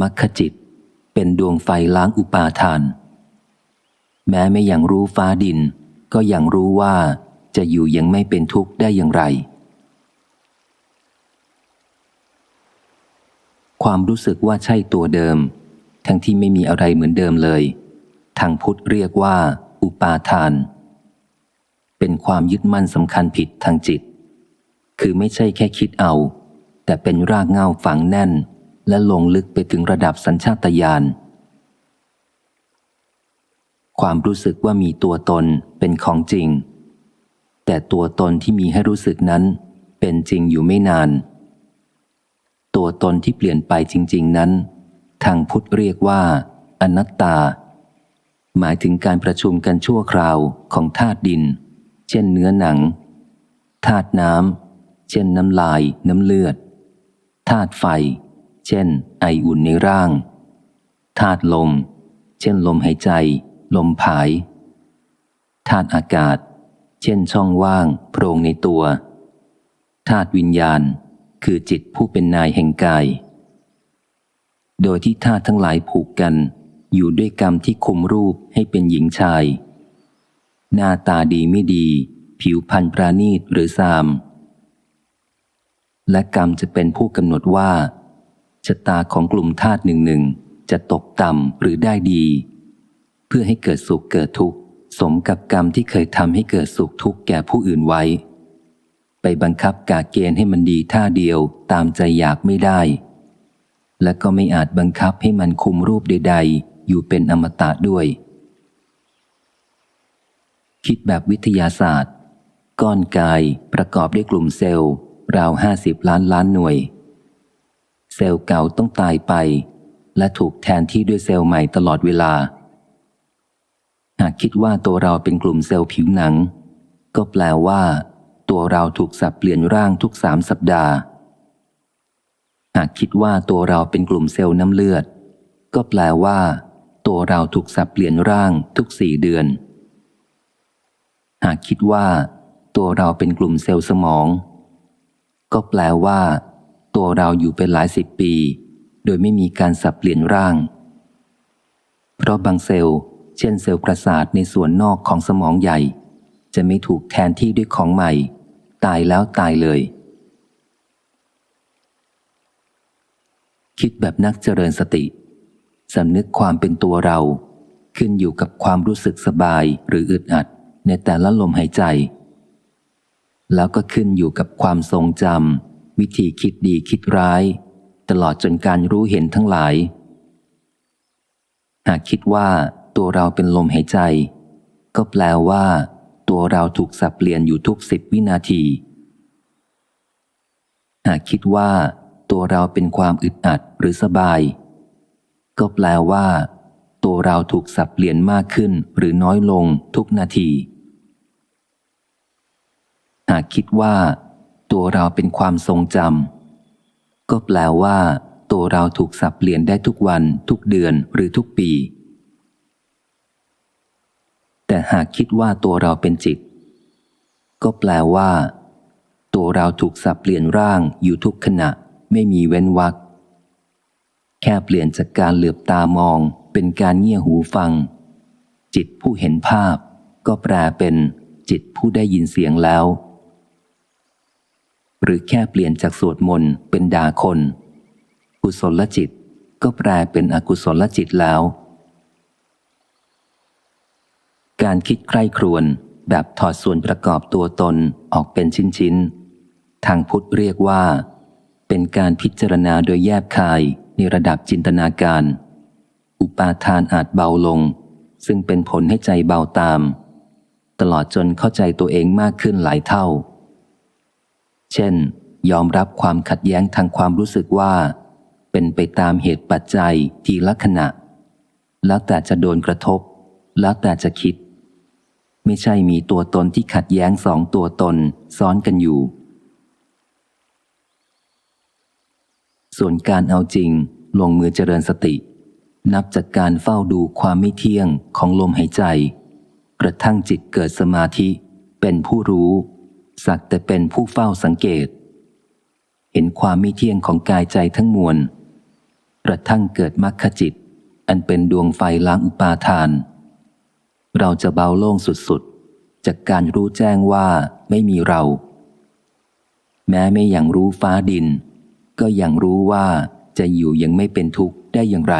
มัคคจิต เป็นดวงไฟล้างอุปาทาน แม้ไม่อย่างรู้ฟ้าดิน ก็ยังรู้ว่าจะอยู่ยังไม่เป็นทุกข์ได้อย่างไร ความรู้สึกว่าใช่ตัวเดิม ทั้งที่ไม่มีอะไรเหมือนเดิมเลย ทางพุทธเรียกว่า อุปาทาน เป็นความยึดมั่นสำคัญผิดทางจิต คือไม่ใช่แค่คิดเอา แต่เป็นรากเงาฝังแน่น และลงลึกไปถึงระดับสัญชาตญาณ ความรู้สึกว่ามีตัวตนเป็นของจริง แต่ตัวตนที่มีให้รู้สึกนั้น เป็นจริงอยู่ไม่นาน ตัวตนที่เปลี่ยนไปจริง ๆนั้น ทางพุทธเรียกว่า อนัตตา หมายถึงการประชุมกันชั่วคราวของธาตุดิน เช่นเนื้อหนังธาตุน้ำเช่นน้ำลายน้ำเลือดธาตุไฟ เช่น ไออุ่นในร่าง ธาตุลม เช่นลมหายใจ ลมผาย ธาตุอากาศ เช่นช่องว่าง โพรงในตัว ธาตุวิญญาณ คือจิตผู้เป็นนายแห่งกาย โดยที่ธาตุทั้งหลายผูกกัน อยู่ด้วยกรรมที่คุมรูปให้เป็นหญิงชาย หน้าตาดีไม่ดี ผิวพรรณปราณีตหรือซามและกรรมจะเป็นผู้กำหนดว่า ชะตาของกลุ่มธาตุหนึ่งหนึ่งจะตกต่ำหรือได้ดี เพื่อให้เกิดสุขเกิดทุกข์ สมกับกรรมที่เคยทำให้เกิดสุขทุกข์แก่ผู้อื่นไว้ ไปบังคับกาเกณฑ์ให้มันดีท่าเดียวตามใจอยากไม่ได้ และก็ไม่อาจบังคับให้มันคุมรูปใด ๆ อยู่เป็นอมตะด้วย คิดแบบวิทยาศาสตร์ ก้อนกายประกอบด้วยกลุ่มเซลล์ ราวห้าสิบล้านล้านหน่วย เซลล์เก่าต้องตายไป และถูกแทนที่ด้วยเซลล์ใหม่ตลอดเวลา หากคิดว่าตัวเราเป็นกลุ่มเซลล์ผิวหนัง ก็แปลว่า ตัวเราถูกสับเปลี่ยนร่างทุกสามสัปดาห์ หากคิดว่าตัวเราเป็นกลุ่มเซลล์น้ำเลือด ก็แปลว่า ตัวเราถูกสับเปลี่ยนร่างทุกสี่เดือน หากคิดว่า ตัวเราเป็นกลุ่มเซลล์สมอง ก็แปลว่า ตัวเราอยู่เป็นหลายสิบปี โดยไม่มีการสับเปลี่ยนร่าง เพราะบางเซลล์ เช่นเซลล์ประสาทในส่วนนอกของสมองใหญ่ จะไม่ถูกแทนที่ด้วยของใหม่ ตายแล้วตายเลย คิดแบบนักเจริญสติสำนึกความเป็นตัวเรา ขึ้นอยู่กับความรู้สึกสบายหรืออึดอัดในแต่ละลมหายใจ แล้วก็ขึ้นอยู่กับความทรงจำ วิธีคิดดีคิดร้าย ตลอดจนการรู้เห็นทั้งหลาย หากคิดว่าตัวเราเป็นลมหายใจ ก็แปลว่า ตัวเราถูกสับเปลี่ยนอยู่ทุกสิบวินาที หากคิดว่า ตัวเราเป็นความอึดอัดหรือสบาย ก็แปลว่า ตัวเราถูกสับเปลี่ยนมากขึ้นหรือน้อยลงทุกนาที หากคิดว่า ตัวเราเป็นความทรงจำก็แปลว่า ตัวเราถูกสับเปลี่ยนได้ทุกวัน ทุกเดือนหรือทุกปี แต่หากคิดว่าตัวเราเป็นจิต ก็แปลว่า ตัวเราถูกสับเปลี่ยนร่างอยู่ทุกขณะ ไม่มีเว้นวรรคแค่เปลี่ยนจากการเหลือบตามอง เป็นการเงี่ยหูฟัง จิตผู้เห็นภาพ ก็แปลเป็นจิตผู้ได้ยินเสียงแล้ว หรือแค่เปลี่ยนจากสวดมนต์เป็นด่าคน กุศลจิตก็แปลเป็นอกุศลจิตแล้ว การคิดใคร่ครวญแบบถอดส่วนประกอบตัวตนออกเป็นชิ้นๆ ทางพุทธเรียกว่า เป็นการพิจารณาโดยแยบคายในระดับจินตนาการ อุปาทานอาจเบาลง ซึ่งเป็นผลให้ใจเบาตาม ตลอดจนเข้าใจตัวเองมากขึ้นหลายเท่า เช่น ยอมรับความขัดแย้งทางความรู้สึกว่า เป็นไปตามเหตุปัจจัยทีละขณะ แล้วแต่จะโดนกระทบ แล้วแต่จะคิด ไม่ใช่มีตัวตนที่ขัดแย้งสองตัวตนซ้อนกันอยู่ ส่วนการเอาจริงลงมือเจริญสติ นับจากการเฝ้าดูความไม่เที่ยงของลมหายใจ กระทั่งจิตเกิดสมาธิเป็นผู้รู้ สักแต่เป็นผู้เฝ้าสังเกต เห็นความม่เที่ยงของกายใจทั้งมวลกระทั่งเกิดมรรคจิต อันเป็นดวงไฟล้างอุปาทาน เราจะเบาโล่งสุดๆ จากการรู้แจ้งว่าไม่มีเรา แม้ไม่อย่างรู้ฟ้าดิน ก็ยังรู้ว่าจะอยู่ยังไม่เป็นทุกข์ได้อย่างไร